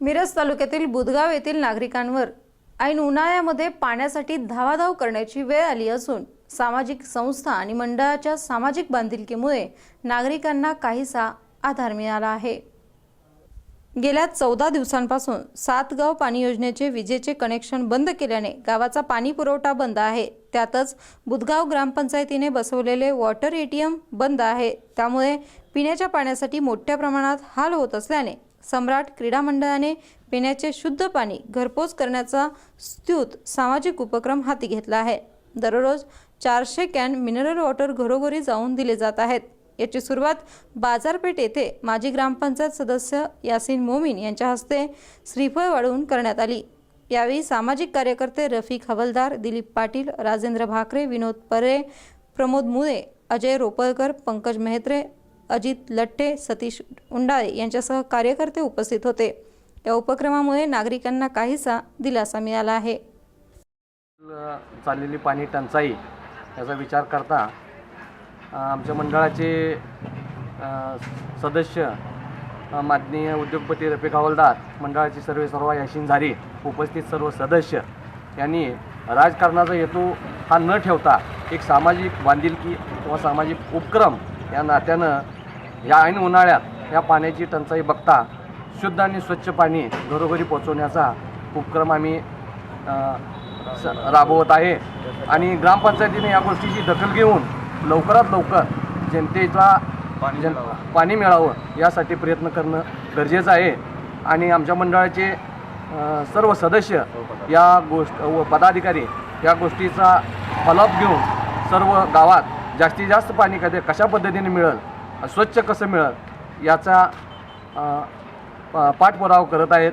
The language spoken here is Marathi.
मिरज तालुक्यातील बुधगाव येथील नागरिकांवर ऐन उन्हाळ्यामध्ये पाण्यासाठी धावाधाव करण्याची वेळ आली असून सामाजिक संस्था आणि मंडळाच्या सामाजिक बांधिलकीमुळे नागरिकांना काहीसा आधार मिळाला आहे. गेल्या चौदा दिवसांपासून सातगाव पाणी योजनेचे विजेचे कनेक्शन बंद केल्याने गावाचा पाणी पुरवठा बंद आहे. त्यातच बुधगाव ग्रामपंचायतीने बसवलेले वॉटर एटीएम बंद आहे. त्यामुळे पिण्याच्या पाण्यासाठी मोठ्या प्रमाणात हाल होत असल्याने सम्राट क्रीडा मंडळाने पिण्याचे शुद्ध पाणी घरपोच करण्याचा स्तुत सामाजिक उपक्रम हाती घेतला आहे. दररोज चारशे कॅन मिनरल वॉटर घरोघरी जाऊन दिले जात आहेत. याची सुरुवात बाजारपेठ येथे माजी ग्रामपंचायत सदस्य यासिन मोमीन यांच्या हस्ते श्रीफळ वाढवून करण्यात आली. यावेळी सामाजिक कार्यकर्ते रफिक हवलदार दिलीप पाटील राजेंद्र भाकरे विनोद परे प्रमोद मुळे अजय रोपळकर पंकज मेहत्रे अजित लट्टे सतीश उंडाळे यांच्यासह कार्यकर्ते उपस्थित होते. या उपक्रमामुळे नागरिकांना काहीसा दिलासा मिळाला आहे. चाललेली पाणी टंचाई याचा विचार करता आमच्या मंडळाचे सदस्य माननीय उद्योगपती रफिक हवालदार मंडळाचे सर्व सर्व याशीन झारी उपस्थित सर्व सदस्य यांनी राजकारणाचा हेतू हा न ठेवता एक सामाजिक बांधिलकी किंवा सामाजिक उपक्रम या नात्यानं या ऐन उन्हाळ्यात या पाण्याची टंचाई बघता शुद्ध आणि स्वच्छ पाणी घरोघरी पोचवण्याचा उपक्रम आम्ही राबवत आहे. आणि ग्रामपंचायतीने या गोष्टीची दखल घेऊन लवकरात लवकर जनतेला जन पाणी मिळावं यासाठी प्रयत्न करणं गरजेचं आहे. आणि आमच्या मंडळाचे सर्व सदस्य या गोष्ट व पदाधिकारी या गोष्टीचा फॉलोअप घेऊन सर्व गावात जास्तीत जास्त पाणी कधी कशा पद्धतीने मिळेल स्वच्छ कसं मिळेल याचा प- पाठपुरावा करत आहेत.